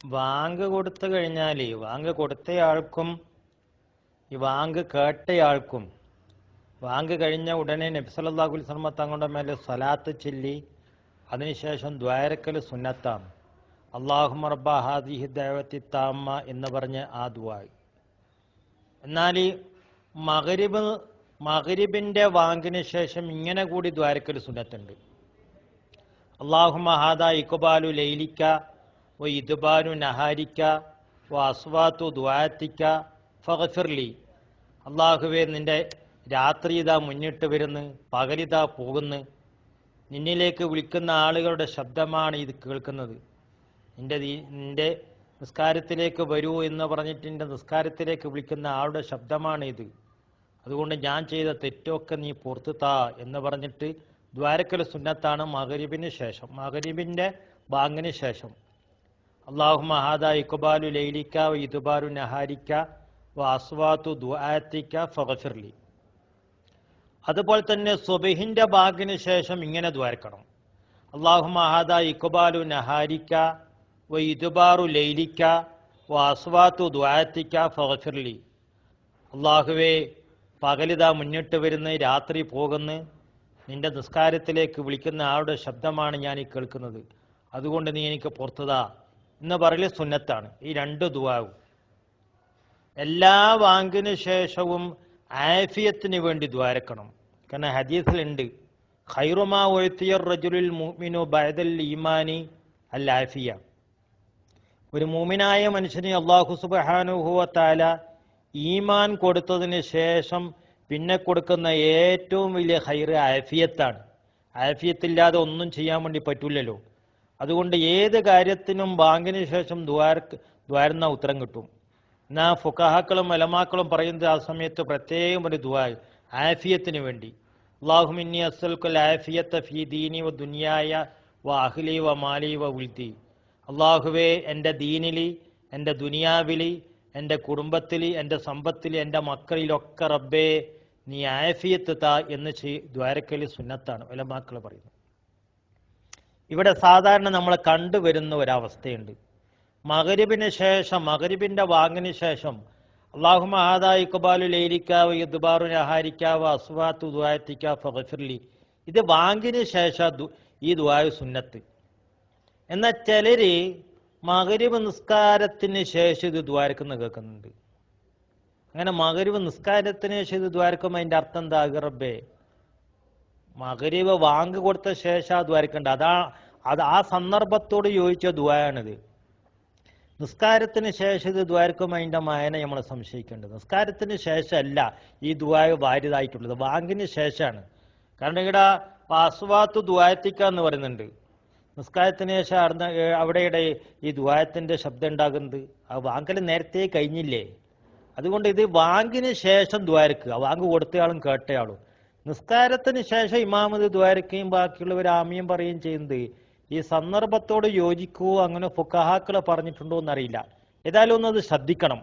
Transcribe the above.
വാങ്ക് കൊടുത്തു കഴിഞ്ഞാൽ വാങ്ക് കൊടുത്തയാൾക്കും ഈ വാങ്ക് കേട്ടയാൾക്കും വാങ്ക് കഴിഞ്ഞ ഉടനെ നബ്സലല്ലാഹുൽ സർമ്മ തങ്ങളുടെ മേലെ സ്വലാത്ത് ചൊല്ലി അതിനുശേഷം ദ്വാരക്കൽ സുന്നത്താണ്. അള്ളാഹു റബ്ബ ഹാദിഹി ദേവത്തി താമ്മ എന്ന് പറഞ്ഞ് ആ ദുവായി എന്നാൽ ഈ മകരിബ് മകരിബിന്റെ വാങ്കിന് ശേഷം ഇങ്ങനെ കൂടി ദ്വാരക്കൽ സുന്നത്തുണ്ട്. അള്ളാഹുമ ഹാദ ഇക്കുബാലു ലൈലിക്ക വ നഹാരിക്ക വ അസ്വാത്തു ദ്വാത്തിക്ക ഫഗഫിർലി. അള്ളാഹുവെ നിന്റെ രാത്രി ഇതാ മുന്നിട്ട് വരുന്ന് പകലിതാ പോകുന്നു. നിന്നിലേക്ക് വിളിക്കുന്ന ആളുകളുടെ ശബ്ദമാണ് ഇത് കേൾക്കുന്നത്. നിന്റെ നിന്റെ നിസ്കാരത്തിലേക്ക് വരൂ എന്ന് പറഞ്ഞിട്ട് നിന്റെ നിസ്കാരത്തിലേക്ക് വിളിക്കുന്ന ആളുടെ ശബ്ദമാണ് ഇത്. അതുകൊണ്ട് ഞാൻ ചെയ്ത തെറ്റൊക്കെ നീ പുറത്തു താ എന്ന് പറഞ്ഞിട്ട് ദ്വാരക്കൽ സുന്നത്താണ് മകരീബിന് ശേഷം. മകരിബിന്റെ ബാങ്കിന് ശേഷം. അള്ളാഹു ഹാദ ഇക്കുബാലു ലൈലിക്ക വ ഇതുബാലു നഹാരിക്ക വ അസ്വാത്തു ദുആത്തിക്ക ഫഗഫിർലി. അതുപോലെ തന്നെ സുബഹിന്റെ ബാഗിന് ശേഷം ഇങ്ങനെ ദ്വാരക്കണം അള്ളാഹുമ ഇക്ബാലു നഹാരിക്ക വ ഇതുബാറു ലൈലിക്ക വ അസ്വാത്തു ദുആത്തിക്ക ഫഗഫിർലി. അള്ളാഹുവേ പകലിതാ മുന്നിട്ട് വരുന്ന രാത്രി പോകുന്ന നിന്റെ നിസ്കാരത്തിലേക്ക് വിളിക്കുന്ന ആളുടെ ശബ്ദമാണ് ഞാൻ ഈ കേൾക്കുന്നത്. അതുകൊണ്ട് നീ എനിക്ക് പുറത്തുതാ. എന്ന് പറയൽ സുന്നത്താണ്. ഈ രണ്ട് ദുവാവും എല്ലാ വാങ്കിന് ശേഷവും ആഫിയത്തിന് വേണ്ടി ദ്വാരക്കണം. കാരണം ഹദീസിലുണ്ട്. ഖൈറുമാ ഒഴുത്തിയർ റജുലിൽ മുഅ്മിനു ബഅദൽ ഈമാനി അൽ ആഫിയ. ഒരു മൂമിനായ മനുഷ്യന് അള്ളാഹു സുബ്ഹാനഹു വ തആല ഈമാൻ കൊടുത്തതിന് ശേഷം പിന്നെ കൊടുക്കുന്ന ഏറ്റവും വലിയ ഹൈറ് ആഫിയത്താണ്. ആഫിയത്തില്ലാതെ ഒന്നും ചെയ്യാൻ വേണ്ടി പറ്റൂലല്ലോ. അതുകൊണ്ട് ഏത് കാര്യത്തിനും ബാങ്കിന് ശേഷം ദ്വാര ദ്വാരുന്ന ഉത്തരം കിട്ടും. എന്നാ ഫുക്കാഹാക്കളും അലമാക്കളും പറയുന്നത് ആ സമയത്ത് പ്രത്യേകം ഒരു ദ്വാ ആഫിയത്തിന് വേണ്ടി. അള്ളാഹുമിന്നി അസ്സൽക്കുൽ ആഫിയത്ത് ഫീ ദീനി വ ദുനിയായ വ അഹ്ലി വ മാലി വ ഉൽത്തി അള്ളാഹുവേ എന്റെ ദീനിലി എന്റെ ദുനിയാവിലി എന്റെ കുടുംബത്തിൽ എന്റെ സമ്പത്തിൽ എന്റെ മക്കളിലൊക്കെ റബ്ബേ നീ ആഫിയത്ത് താ എന്ന് ദ്വാരക്കലി സുന്നത്താണ് ഒലമാക്കൾ പറയുന്നത്. ഇവിടെ സാധാരണ നമ്മൾ കണ്ടുവരുന്ന ഒരവസ്ഥയുണ്ട്. മകരിബിന് ശേഷം മകരിബിന്റെ വാങ്ങിന് ശേഷം അള്ളാഹു മഹാദായി കുബാലു ലൈലിക്കാവ് യുദ്ബാറു നഹാരിക്കാവ് അസ്വാത്തു ദുആത്തിക്ക ഫഗഫിർലി. ഇത് വാങ്ങിന് ശേഷം ഈ ദുആയു സുന്നത്ത്. എന്നാൽ ചിലര് മകരിവ് നിസ്കാരത്തിന് ശേഷം ഇത് ദ്വാരക്കുന്ന കേൾക്കുന്നുണ്ട്. അങ്ങനെ മകരിവ് നിസ്കാരത്തിന് ശേഷം ഇത് ദ്വാരക്കുമ്പോൾ അതിന്റെ അർത്ഥം എന്താ? റബ്ബേ മകരിബ് വാങ്ക് കൊടുത്ത ശേഷം ആ ദ്വാരക്കുണ്ട് അതാ അത് ആ സന്ദർഭത്തോട് യോജിച്ച ദ്വായാണിത് നിസ്കാരത്തിന് ശേഷം ഇത് ദ്വാരക്കും അതിന്റെ മായനെ നമ്മൾ സംശയിക്കേണ്ടത്. നിസ്കാരത്തിന് ശേഷമല്ല ഈ ദ്വായ വാരിതായിട്ടുള്ളത് വാങ്കിന് ശേഷമാണ്. കാരണം ഇവിടെ പാസ്വാത്ത് ദ്വായത്തിക്ക എന്ന് പറയുന്നുണ്ട്. നിസ്കാരത്തിന് ശേഷം അവിടുന്ന് ഈ ദ്വായത്തിന്റെ ശബ്ദം ഉണ്ടാകുന്നത്. ആ വാങ്കൽ നേരത്തെ കഴിഞ്ഞില്ലേ? അതുകൊണ്ട് ഇത് വാങ്കിന് ശേഷം ദ്വാരക്കുക വാങ്ക് കൊടുത്തയാളും കേട്ടയാളും. നിസ്കാരത്തിന് ശേഷം ഇമാമത് ദ്വാരക്കുകയും ബാക്കിയുള്ളവർ ആമിയും പറയുകയും ചെയ്യുന്നത് ഈ സന്ദർഭത്തോട് യോജിക്കുവോ അങ്ങനെ ഫുക്കഹാക്കളെ പറഞ്ഞിട്ടുണ്ടോ എന്നറിയില്ല. ഏതായാലും ഒന്ന് അത് ശ്രദ്ധിക്കണം.